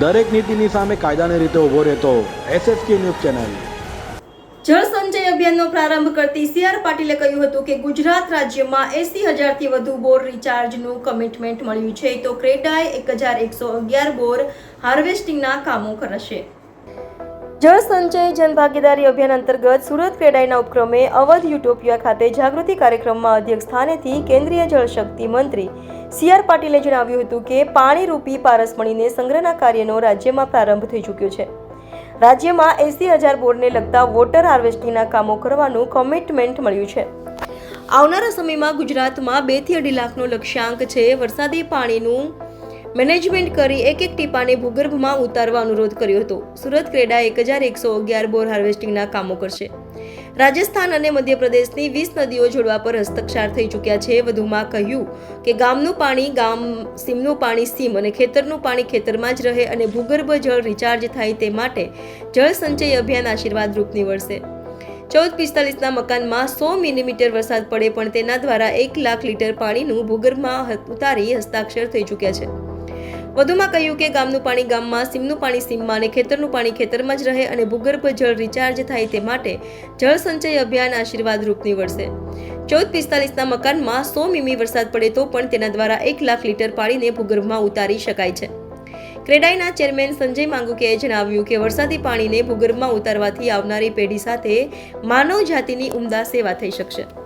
દરેક નીતિની સામે કાયદાની રીતે ઊભો રહેતો એસએસકે ન્યૂઝ ચેનલ. જળ સંચય અભિયાનનો પ્રારંભ કરતી સીઆર પાટીલે કહ્યું હતું કે ગુજરાત રાજ્યમાં એસી હજારથી વધુ બોર રિચાર્જનું કમિટમેન્ટ મળ્યું છે. તો ક્રેટાએ એક હજાર એકસો અગિયાર બોર હાર્વેસ્ટિંગના કામો કરશે. જળ સંચય જનભાગીદારી અભિયાન અંતર્ગત સુરત ક્રેડાઈના ઉપક્રમે અવધ યુટોપિયા ખાતે જાગૃતિ કાર્યક્રમમાં અધ્યક્ષ સ્થાનેથી કેન્દ્રીય જળશક્તિ મંત્રી સી આર પાટીલે જણાવ્યું હતું કે પાણીરૂપી પારસમણીને સંગ્રહના કાર્યનો રાજ્યમાં પ્રારંભ થઈ ચૂક્યો છે. રાજ્યમાં એસી હજાર બોરને લગતા વોટર હાર્વેસ્ટિંગના કામો કરવાનું કમિટમેન્ટ મળ્યું છે. આવનારા સમયમાં ગુજરાતમાં બેથી અઢી લાખનો લક્ષ્યાંક છે. વરસાદી પાણીનું મેનેજમેન્ટ કરી એક એક ટીપાને ભૂગર્ભમાં ઉતારવા અનુરોધ કર્યો હતો. સુરત ક્રેડા એક હજાર એકસો અગિયાર બોર હાર્વેસ્ટિંગના કામો કરશે. રાજસ્થાન અને મધ્યપ્રદેશની વીસ નદીઓ જોડવા પર હસ્તક્ષર થઈ ચૂક્યા છે. વધુમાં કહ્યું કે ગામનું પાણી ગામ, સીમનું પાણી સીમ અને ખેતરનું પાણી ખેતરમાં જ રહે અને ભૂગર્ભ જળ રિચાર્જ થાય તે માટે જળ સંચય અભિયાન આશીર્વાદરૂપ નીવડશે. ચૌદ પિસ્તાલીસના મકાનમાં સો મિલીમીટર વરસાદ પડે પણ તેના દ્વારા એક લાખ લીટર પાણીનું ભૂગર્ભમાં ઉતારી હસ્તાક્ષર થઈ ચૂક્યા છે. વધુમાં કહ્યું કે ગામનું પાણી ગામમાં, સીમનું પાણી સીમમાં અને ખેતરનું પાણી ખેતરમાં જ રહે અને ભૂગર્ભ જળ રિચાર્જ થાય તે માટે જળ સંચય અભિયાન આશીર્વાદ રૂપ નીવડશે. ચૌદ પિસ્તાલીસના મકાનમાં સો મીમી વરસાદ પડે તો પણ તેના દ્વારા એક લાખ લીટર પાણીને ભૂગર્ભમાં ઉતારી શકાય છે. ક્રેડાઈના ચેરમેન સંજય માંગુકેએ જણાવ્યું કે વરસાદી પાણીને ભૂગર્ભમાં ઉતારવાથી આવનારી પેઢી સાથે માનવ જાતિની ઉમદા સેવા થઈ શકશે.